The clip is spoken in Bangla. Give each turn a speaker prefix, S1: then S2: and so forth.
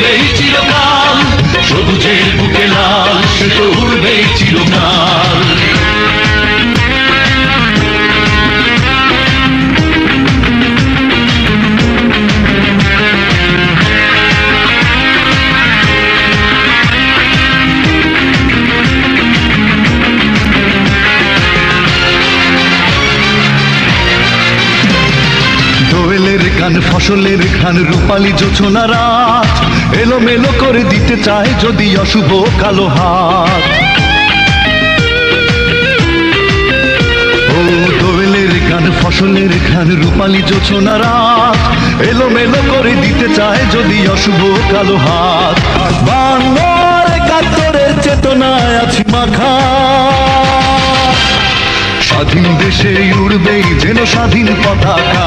S1: সে ফসলের ঘান রূপালি জোছনা রাত। এলোমেলো করে দিতে চায় যদি অশুভ কালো হাত। ও ফসলের ঘান রূপালি জোছনা রাত। এলো মেলো করে দিতে চায় যদি অশুভ কালো হাত। বাংলার কাতরের চেতনায় আছি মাখা। স্বাধীন দেশে উড়বেই যেন স্বাধীন পতাকা।